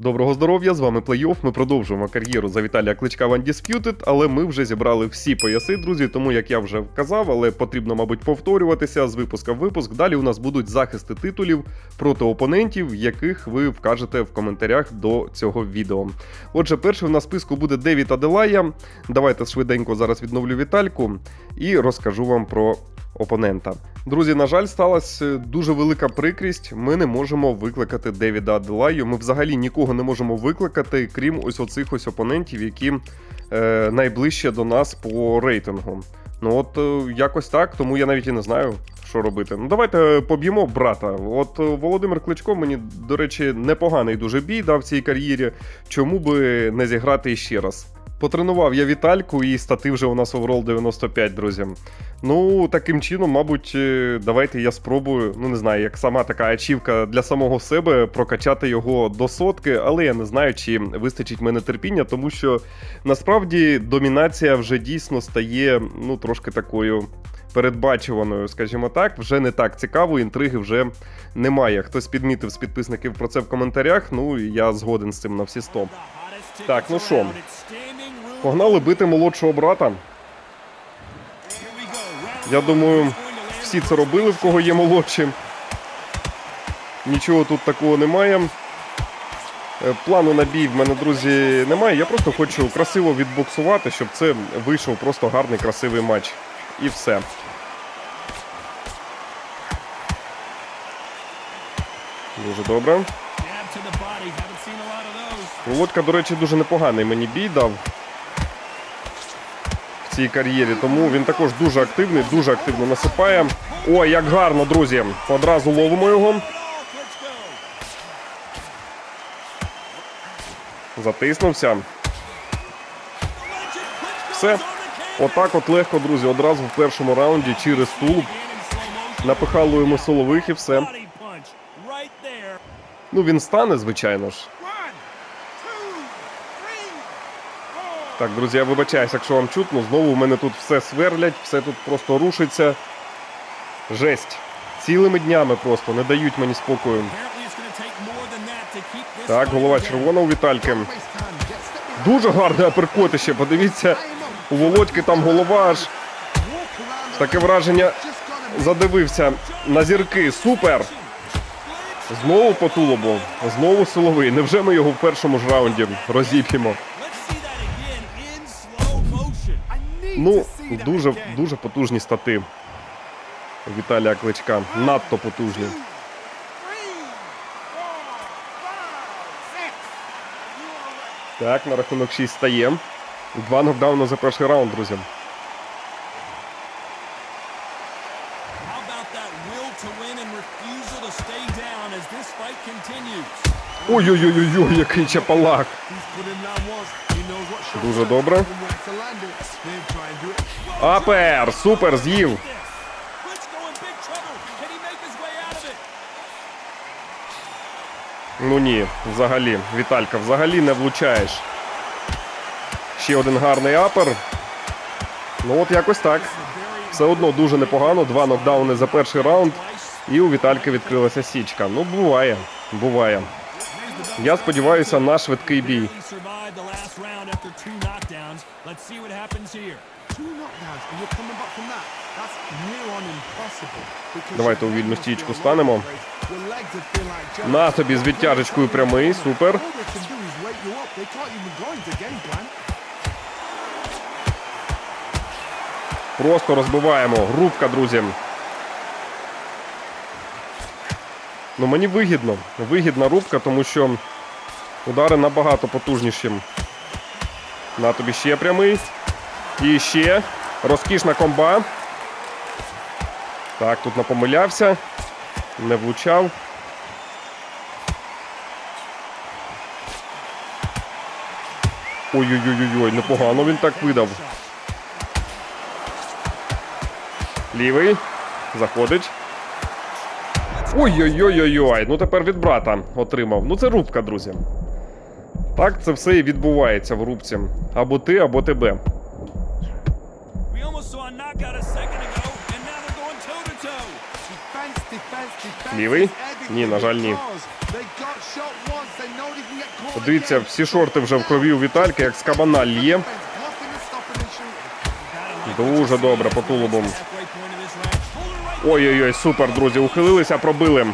Доброго здоров'я, з вами Плейофф. Ми продовжуємо кар'єру за Віталія Кличка в Undisputed, але ми вже зібрали всі пояси, друзі. Тому як я вже казав, але потрібно, мабуть, повторюватися з випуска в випуск. Далі у нас будуть захисти титулів проти опонентів, яких ви вкажете в коментарях до цього відео. Отже, перший в нас списку буде Девід Аделая. Давайте швиденько зараз відновлю Вітальку і розкажу вам про опонента. Друзі, на жаль, сталася дуже велика прикрість. Ми не можемо викликати Девіда Аделаю. Ми взагалі нікого не можемо викликати, крім ось оцих ось опонентів, які е, найближче до нас по рейтингу. Ну от е, якось так, тому я навіть і не знаю, що робити. Ну давайте поб'ємо брата. От е, Володимир Кличко мені, до речі, непоганий дуже бій дав в цій кар'єрі. Чому би не зіграти іще раз? Потренував я Вітальку і стати вже у нас оверол 95, друзі. Ну, таким чином, мабуть, е, давайте я спробую, ну не знаю, як сама така ачівка для самого себе прокачати його до сотки, але я не знаю, чи вистачить мене терпіння, тому що насправді домінація вже дійсно стає ну, трошки такою. Передбачуваною, скажімо так, вже не так цікаво, інтриги вже немає. Хтось підмітив з підписників про це в коментарях. Ну і я згоден з цим на всі 100. Так, ну що, Погнали бити молодшого брата. Я думаю, всі це робили, в кого є молодші. Нічого тут такого немає. Е, Плану на бій в мене, друзі, немає. Я просто хочу красиво відбоксувати, щоб це вийшов просто гарний красивий матч. І все. Дуже добре. Володька, до речі, дуже непоганий мені бій дав цій кар'єрі, тому він також дуже активний, дуже активно насипає. Ой, як гарно, друзі! Одразу ловимо його. Затиснувся. Все. Отак от легко, друзі, одразу в першому раунді через тулуб. Напихали йому силових і все. Ну він стане, звичайно ж. Так, друзі, я вибачаюсь, якщо вам чутно. Знову в мене тут все сверлять, все тут просто рушиться. Жесть. Цілими днями просто не дають мені спокою. Так, голова червона у Вітальки. Дуже гарне аперкотище. Подивіться, у Володьки там голова аж таке враження задивився на зірки. Супер! Знову по тулубу, знову силовий. Невже ми його в першому ж раунді розіп'ємо? Ну, дуже, дуже потужні стати Віталія Кличка. Надто потужні. Так, на рахунок 6 стає. Два нокдауна за перший раунд, друзі. Ой-ой-ой, який чапалак. Дуже добре. Апер! Супер, з'їв. Ну ні, взагалі, Віталька, взагалі не влучаєш. Ще один гарний апер. Ну от якось так. Все одно дуже непогано. Два нокдауни за перший раунд. І у Вітальки відкрилася січка. Ну, буває, буває. Я сподіваюся на швидкий бій. Давайте у вільну стічку станемо. На тобі з відтяжечкою прямий. Супер. Просто розбиваємо. Грубка, друзі. Ну мені вигідно. Вигідна рубка, тому що удари набагато потужніші. На тобі ще прямий. І ще. Розкішна комба. Так, тут напомилявся. Не влучав. Ой-ой-ой, непогано він так видав. Лівий. Заходить. Ой-ой-ой-ой-ой. Ну тепер від брата отримав. Ну це рубка, друзі. Так це все і відбувається в рубці. Або ти, або тебе. Лівий? Ні, на жаль, ні. Дивіться, всі шорти вже в крові у Вітальки, як з кабана лє. Дуже добре по тулубам. Ой-ой-ой, супер, друзі, ухилилися, пробили.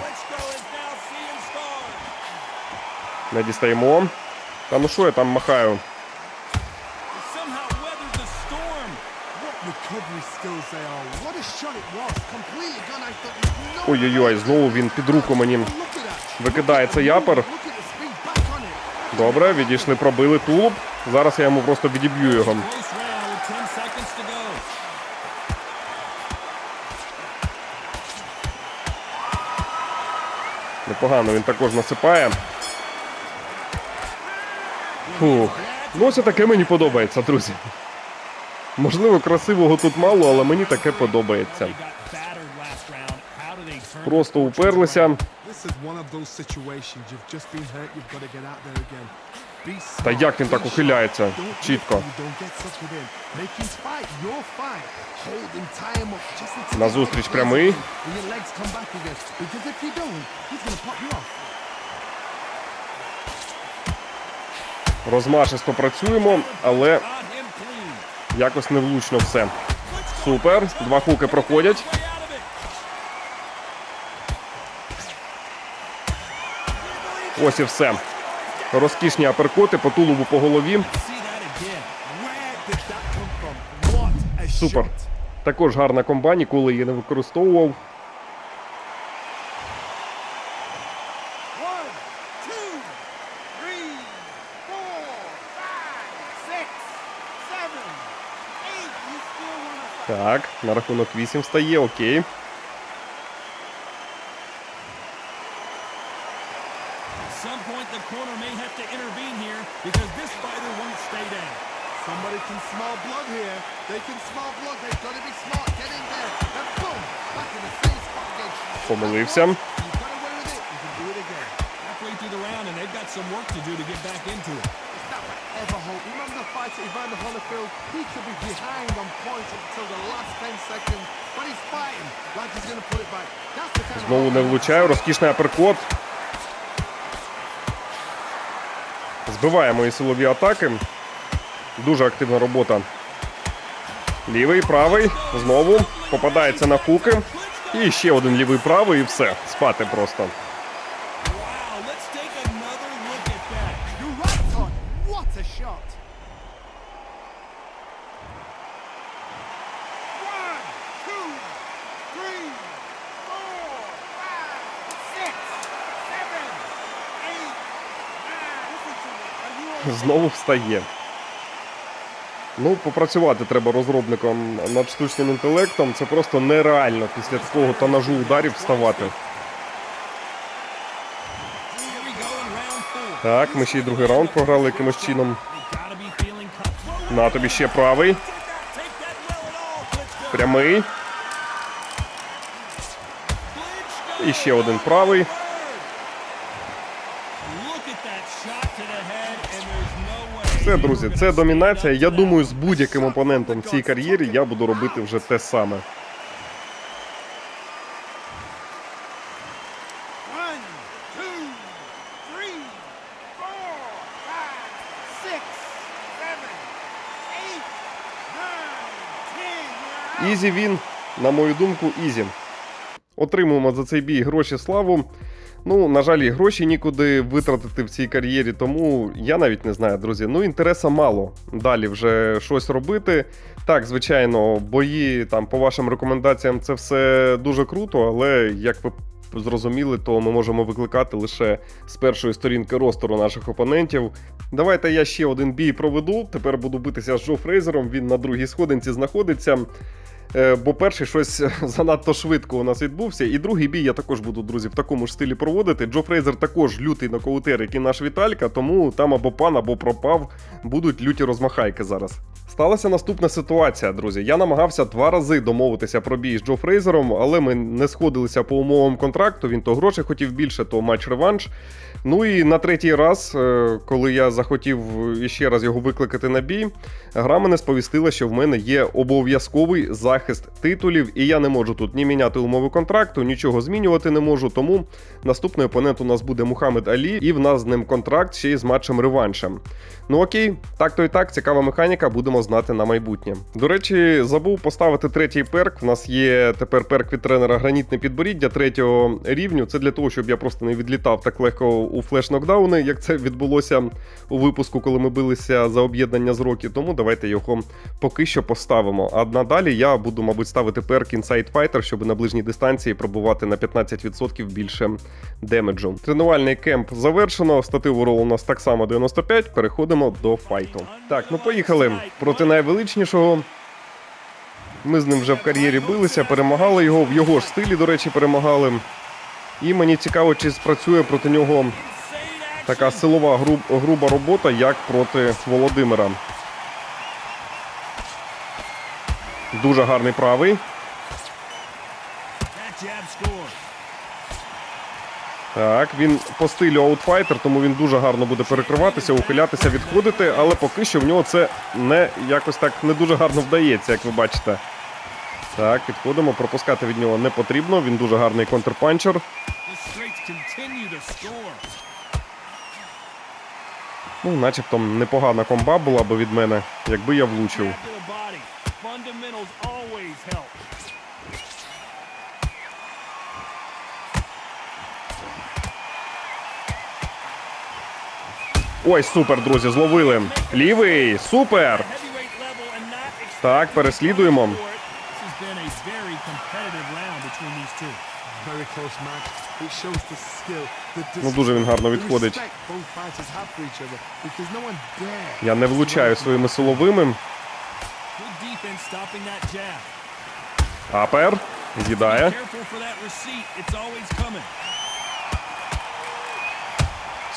Не дістаємо. Та ну що я там махаю? Ой-ой-ой, знову він під руку мені. Викидає цей япер. Добре, відійшли, пробили тулуб. Зараз я йому просто відіб'ю його. Непогано він також насипає. Фух. Ну, ось таке мені подобається, друзі. Можливо, красивого тут мало, але мені таке подобається. Просто уперлися. Та як він так ухиляється? Чітко. Назустріч прямий. Розмашисто працюємо, але якось невлучно все. Супер. Два хуки проходять. Ось і все. Розкішні аперкоти по тулубу по голові. Супер. Також гарна комба, ніколи її не використовував. Так, на рахунок 8 встає, окей. At some point, the corner may have to intervene here because this fighter won't stay down. Somebody can smell blood here. They can smell blood. They've got to be smart. Get in there. And boom! Back in the same spot again. Помилився. You got away with it. You can do it again. Halfway through the round, and they've got some work to do to get back into it. It's not ever hope. Remember The fight Evander Holyfield? He could be behind on points until the last 10 seconds. But he's fighting like he's going to put it back. That's the kind Знову не влучаю. Розкішний аперкот. Збиває мої силові атаки. Дуже активна робота. Лівий, правий. Знову. Попадається на хуки. І ще один лівий правий, і все. Спати просто. Wow, Знову встає. Ну, попрацювати треба розробником над штучним інтелектом. Це просто нереально після такого тонажу ударів вставати. Так, ми ще й другий раунд програли якимось чином. На тобі ще правий. Прямий. І ще один правий. Look at that shot to the head, and there's no way. Все, друзі, це домінація. Я думаю, з будь-яким опонентом в цій кар'єрі я буду робити вже те саме. Ізі він, на мою думку, ізі. Отримуємо за цей бій гроші славу. Ну, на жаль, і гроші нікуди витратити в цій кар'єрі, тому я навіть не знаю, друзі. Ну, інтереса мало. Далі вже щось робити. Так, звичайно, бої там по вашим рекомендаціям це все дуже круто, але як ви зрозуміли, то ми можемо викликати лише з першої сторінки ростеру наших опонентів. Давайте я ще один бій проведу. Тепер буду битися з Джо Фрейзером. Він на другій сходинці знаходиться. Е, Бо перший щось занадто швидко у нас відбувся. І другий бій я також буду, друзі, в такому ж стилі проводити. Джо Фрейзер також лютий нокаутер, як і наш Віталька, тому там або пан, або пропав. Будуть люті розмахайки зараз. Сталася наступна ситуація, друзі. Я намагався два рази домовитися про бій з Джо Фрейзером, але ми не сходилися по умовам контракту. Він то грошей хотів більше, то матч реванш. Ну і на третій раз, е, коли я захотів іще раз його викликати на бій, гра мене сповістила, що в мене є обов'язковий захист титулів, і я не можу тут ні міняти умови контракту, нічого змінювати не можу. Тому наступний опонент у нас буде Мухаммед Алі, і в нас з ним контракт ще й з матчем реваншем. Ну окей, так то і так, цікава механіка, будемо знати на майбутнє. До речі, забув поставити третій перк. В нас є тепер перк від тренера гранітне підборіддя третього рівню. Це для того, щоб я просто не відлітав так легко у флеш-нокдауни, як це відбулося у випуску, коли ми билися за об'єднання з Рокі. Тому давайте його поки що поставимо. А надалі я буду, мабуть, ставити перк Inside Fighter, щоб на ближній дистанції пробувати на 15% більше демеджу. Тренувальний кемп завершено. Статив урол у нас так само 95. Переходимо до файту. Так, ну поїхали проти найвеличнішого. Ми з ним вже в кар'єрі билися, перемагали його в його ж стилі, до речі, перемагали. І мені цікаво, чи спрацює проти нього така силова гру, груба робота, як проти Володимира. Дуже гарний правий. That jab score. Так, він по стилю аутфайтер, тому він дуже гарно буде перекриватися, ухилятися, відходити, але поки що в нього це не якось так не дуже гарно вдається, як ви бачите. Так, підходимо, пропускати від нього не потрібно. Він дуже гарний контрпанчер. Ну, начебто непогана комба була би від мене, якби я влучив. Ой, супер, друзі, зловили. Лівий, супер! Так, переслідуємо. Ну, дуже він гарно відходить. Я не влучаю своїми силовими. Апер. З'їдає.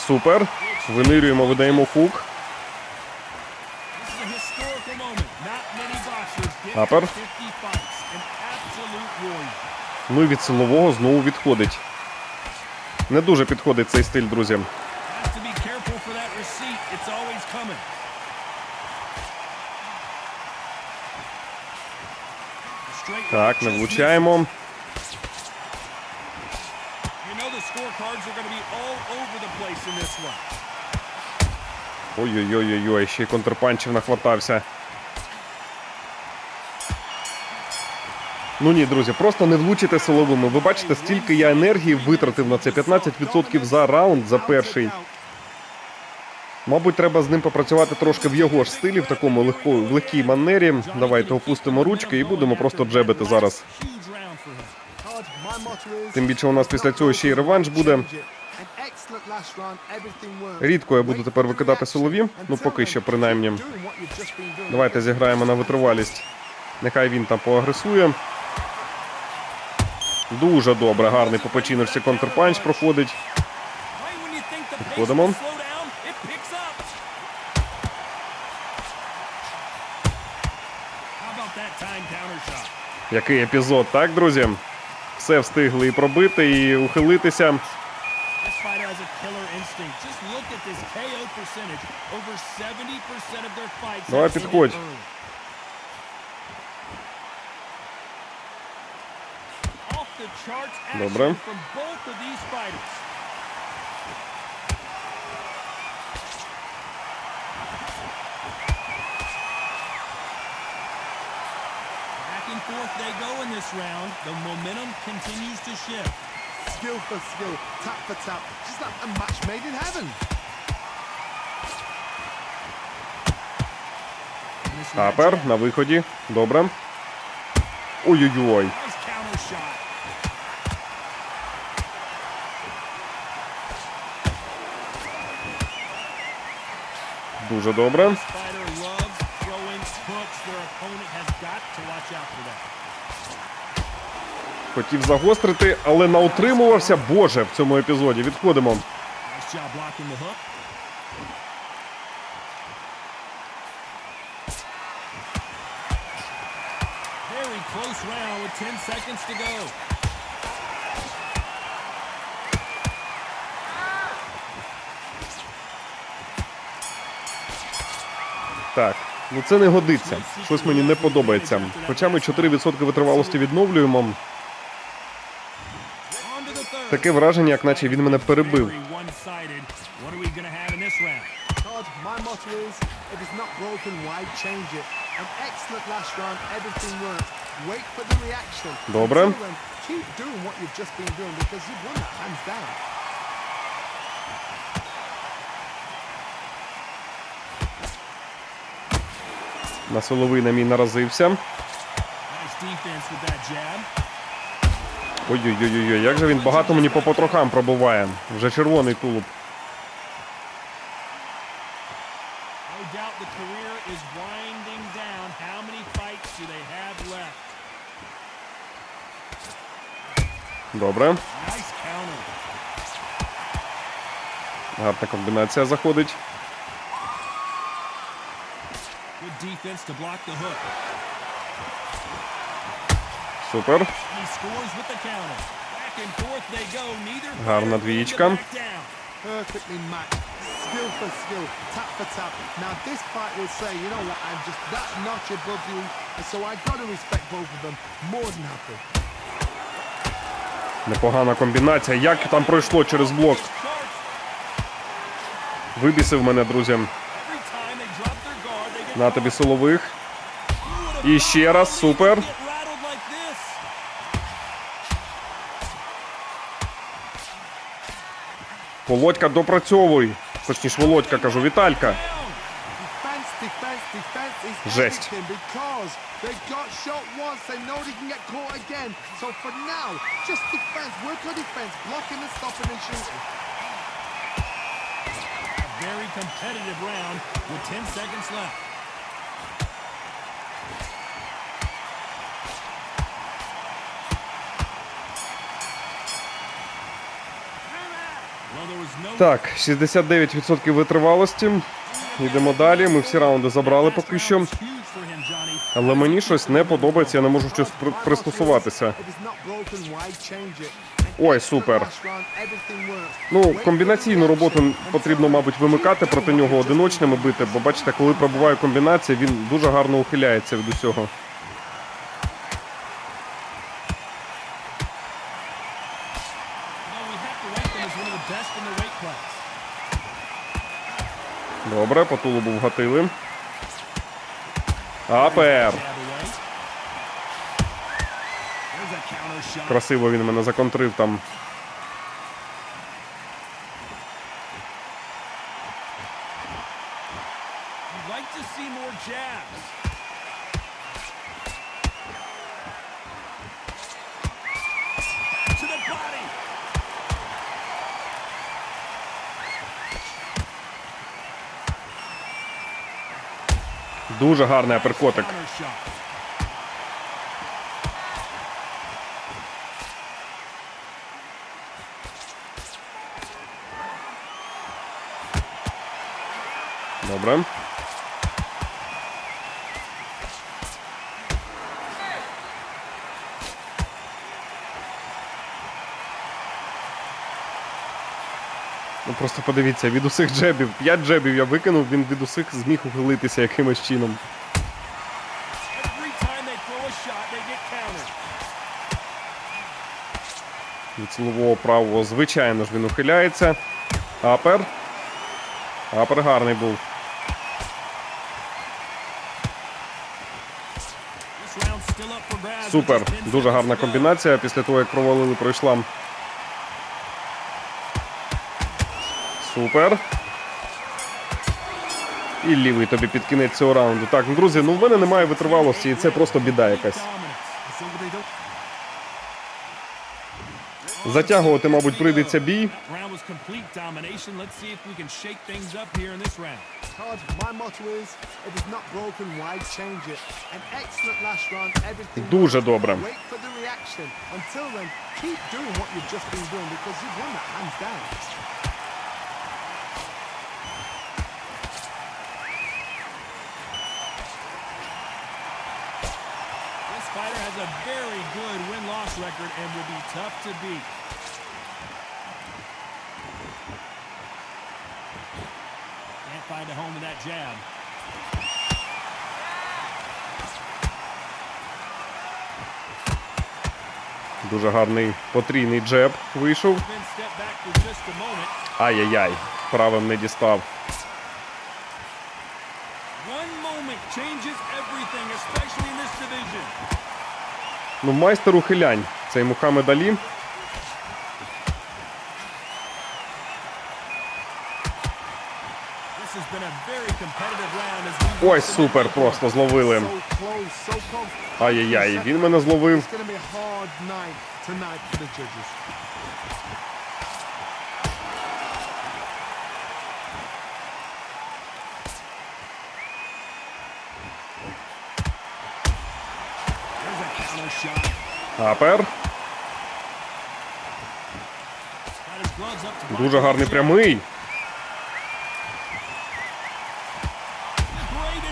Супер. Винирюємо, видаємо хук. This is a historical moment. Not many boxers get Upper. to 50 fights. An absolute warrior. Ну і від силового знову відходить. Не дуже підходить цей стиль, друзі. Has to be Ой-ой-ой, ще й контрпанчів нахватався. Ну ні, друзі, просто не влучите силовими. Ви бачите, стільки я енергії витратив на це 15% за раунд за перший. Мабуть, треба з ним попрацювати трошки в його ж стилі, в такому легко, в легкій манері. Давайте опустимо ручки і будемо просто джебити зараз. Тим більше у нас після цього ще й реванш буде. An excellent last round, everything worked. Рідко я буду тепер викидати силові, ну поки що принаймні. Давайте зіграємо на витривалість. Нехай він там поагресує. Дуже добре, гарний по печіночці контрпанч проходить. Підходимо. Який епізод, так, друзі? Все встигли і пробити, і ухилитися. Давай have ended підходь. early. Off the charts action Добре. from both of these fighters. Back and forth they go in this round. The momentum continues to shift. Skill for skill, tap for tap, just like a match made in heaven. And this right Апер jab. на виході. Добре. Ой-ой-ой. Дуже добре. Хотів загострити, але наутримувався. Боже, в цьому епізоді. Відходимо. Close round with 10 seconds to go. Так, ну це не годиться. Щось мені не подобається. Хоча ми 4% витривалості відновлюємо, таке враження, як наче він мене перебив. An excellent last round, everything worked. Добре. На силовий на мій наразився. Ой-ой-ой, як же він багато мені по потрохам пробуває. Вже червоний тулуб. Добре. Гарна комбінація заходить. Супер. Гарна двієчка. back Непогана комбінація. Як там пройшло через блок? Вибісив мене, друзі. На тобі силових. І ще раз, супер. Володька, допрацьовуй. Точніше, Володька, кажу, Віталька. Жесть. Very competitive round with 10 seconds left. Так, 69% витривалості. Йдемо далі. Ми всі раунди забрали поки що. Але мені щось не подобається, я не можу щось при- пристосуватися. Ой, супер. Ну, комбінаційну роботу потрібно, мабуть, вимикати проти нього одиночними бити, бо бачите, коли пробуває комбінація, він дуже гарно ухиляється від усього. Добре, по тулубу вгатили. Shot. Красиво він мене законтрив там. Дуже гарний аперкотик. Добре. Просто подивіться, від усіх джебів, 5 джебів я викинув, він від усіх зміг ухилитися якимось чином. Від силового правого, звичайно ж, він ухиляється. Апер. Апер гарний був. Супер. Дуже гарна комбінація. Після того, як провалили, пройшла. Супер. І лівий тобі під кінець цього раунду. Так, ну, друзі, ну в мене немає витривалості, і це просто біда якась. Затягувати, мабуть, прийдеться бій. Дуже добре. Until then, keep doing what you've just been doing because you've won that hands down. A very good win-loss record and will be tough to beat. Can't find a home in that jab. Дуже гарний потрійний джеб вийшов. Ай-яй-яй, правим не дістав. One moment changes everything, especially in this division. Ну, майстер ухилянь. Цей Мухаммед Алі. Ой, супер, просто зловили. Ай-яй-яй, він мене зловив. Апер. Дуже гарний прямий.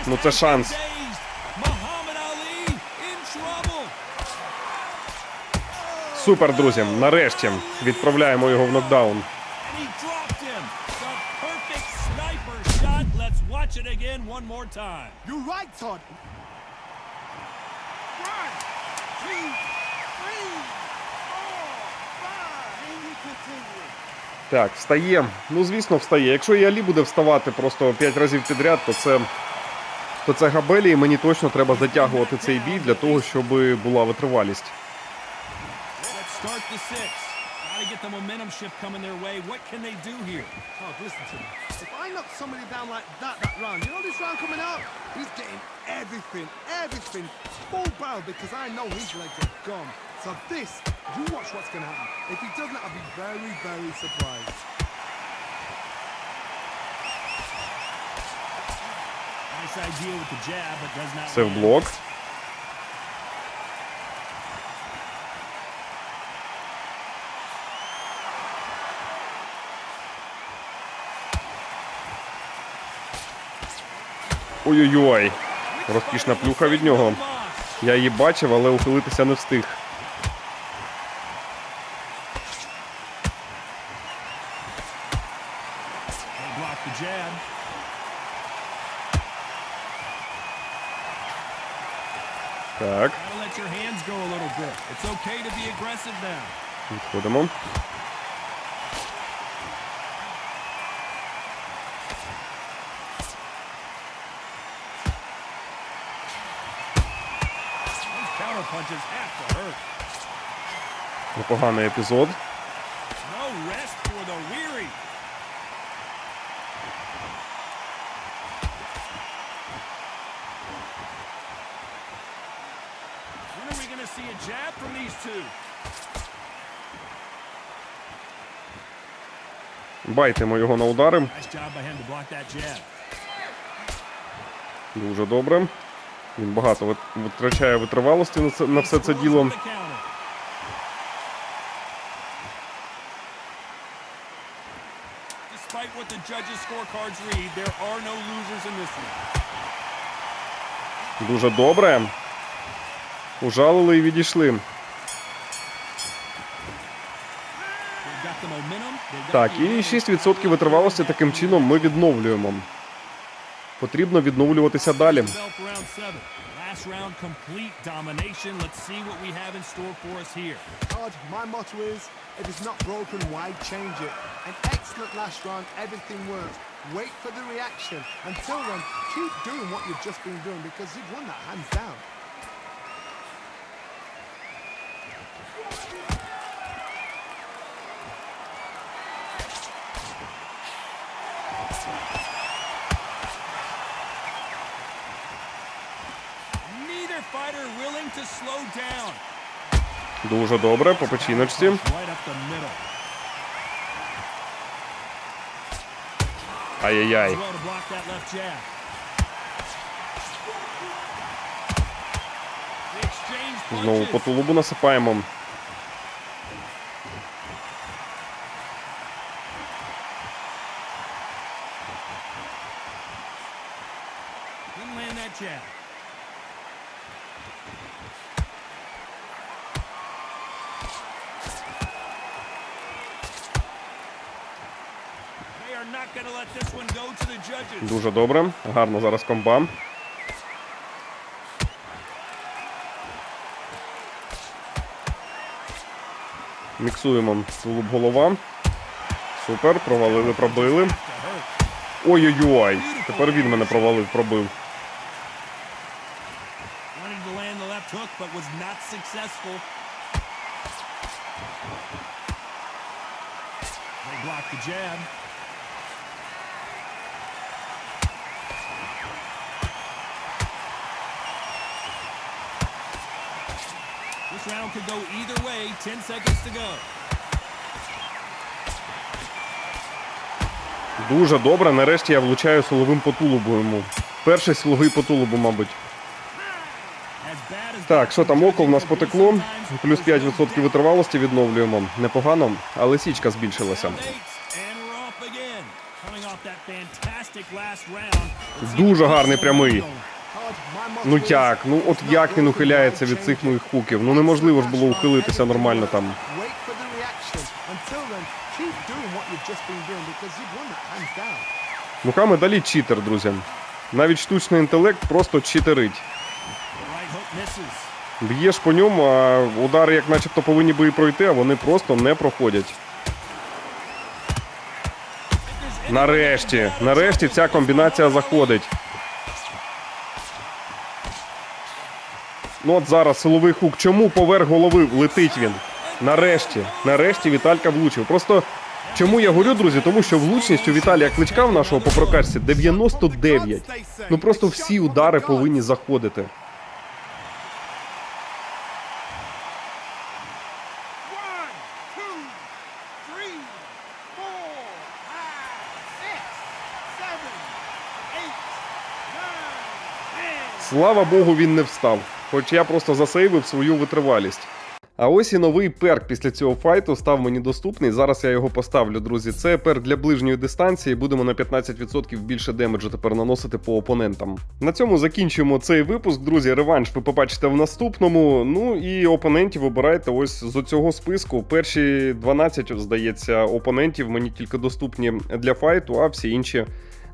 Ну, це шанс. Супер, друзі. Нарешті відправляємо його в нокдаун. Так, встає. Ну, звісно, встає. Якщо і Алі буде вставати просто 5 разів підряд, то це, то це габелі, і мені точно треба затягувати цей бій для того, щоб була витривалість. Everything, everything full barrel because I know his legs are gone. So this, you watch what's going to happen. If he doesn't, I'll be very, very surprised. Nice idea with the jab, but does not Це в блок. Ой-ой-ой. Розкішна плюха від нього. Я її бачив, але ухилитися не встиг. Block the jab. Так, Gotta let your hands go a little bit. It's okay to be aggressive now. відходимо. Those counter punches have to hurt. Непоганий епізод. No rest for the weary. When are we going to see a jab from these two? Байтимо його на удари. Дуже добре. Він багато вит- витрачає витривалості на, все це діло. with the counter. Despite what the judges' scorecards read, there are no losers in this one. Дуже добре. Ужалили і відійшли. Got the momentum. Так, і 6% витривалості таким чином ми відновлюємо. Потрібно відновлюватися далі. Hands down. Дуже добре, по печіночці. Ай-яй-яй. Знову по тулубу насипаємо. Добре. Гарно зараз комба. Міксуємо тулуб голова. Супер, провалили, пробили. Ой-ой-ой. Тепер він мене провалив, пробив. But was not successful. Дуже добре. Нарешті я влучаю силовим по тулубу йому. Перший силовий по тулубу, мабуть. Так, що там can око в нас потекло. Плюс those 5% витривалості відновлюємо. Непогано, але січка збільшилася. Дуже гарний прямий. Ну як? Ну от як він ухиляється від цих моїх хуків? Ну неможливо ж було ухилитися нормально там. Wait for the reaction. Until then, keep doing what you've just been doing because you've won that hands down. Мухаммед Алі читер, друзі. Навіть штучний інтелект просто читерить. Б'єш по ньому, а удари, як начебто, повинні би і пройти, а вони просто не проходять. Нарешті, нарешті ця комбінація заходить. Ну от зараз силовий хук. Чому поверх голови летить він? Нарешті, нарешті Віталька влучив. Просто чому я говорю, друзі? Тому що влучність у Віталія Кличка в нашого по прокачці 99. Ну просто всі удари повинні заходити. Слава Богу, він не встав. Хоч я просто засейвив свою витривалість. А ось і новий перк після цього файту став мені доступний. Зараз я його поставлю, друзі. Це перк для ближньої дистанції. Будемо на 15% більше демеджу тепер наносити по опонентам. На цьому закінчуємо цей випуск, друзі. Реванш ви побачите в наступному. Ну і опонентів обирайте ось з цього списку. Перші 12, здається, опонентів мені тільки доступні для файту, а всі інші.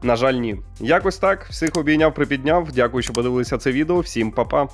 На жаль, ні. Якось так. Всіх обійняв, припідняв. Дякую, що подивилися це відео. Всім па-па.